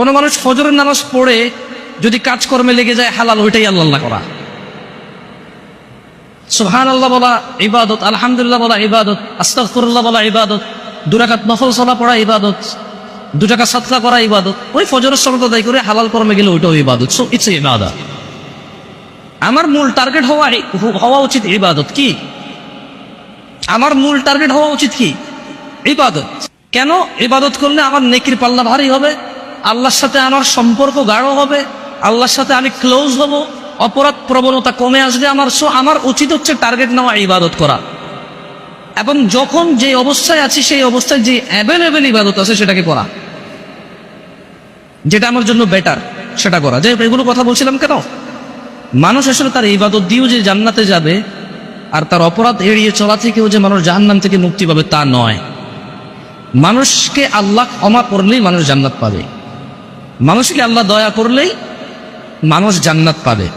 কোনো মানুষ ফজরের নামাজ পড়ে যদি কাজকর্মে লেগে যায় হালাল, ওইটাই আল্লাহ করা। সুহান আল্লাহ বলা ইবাদত, আলহামদুলিল্লাহ বলা ইবাদত, আস্তাগফিরুল্লাহ বলা ইবাদত দুরাকাত নফল সলা পড়া ইবাদত, দু টাকা সাতকা করা ইবাদত, ওই ফজরের সময় আদায় করে হালাল কর্মে গেলে ওইটাও ইবাদত। সো ইটস ইবাদত আমার মূল টার্গেট হওয়া হওয়া উচিত ইবাদত কি? আমার মূল টার্গেট হওয়া উচিত কি? ইবাদত। কেন? ইবাদত করলে আমার নেকির পাল্লা ভারী হবে। আল্লাহর সাথে আমার সম্পর্ক গাঢ় হবে, আল্লাহর সাথে আমি ক্লোজ হব, অপরাধ প্রবণতা কমে আসবে আমার সো আমার উচিত হচ্ছে টার্গেট নেওয়া, ইবাদত করা। এবং যখন যে অবস্থায় আছি, সেই অবস্থায় যে অ্যাভেলেবেল ইবাদত আছে, সেটাকে করা যেটা আমার জন্য বেটার সেটা করা। যে এগুলো কথা বলছিলাম কেন? মানুষ আসলে তার ইবাদত দিয়েও যে জান্নাতে যাবে, আর তার অপরাধ এড়িয়ে চলা থেকেও যে মানুষ জাহান্নাম থেকে মুক্তি পাবে, তা নয়। মানুষকে আল্লাহ ক্ষমা করলেই মানুষ জান্নাত পাবে। মানুষকে আল্লাহ দয়া করলেই মানুষ জান্নাত পাবে।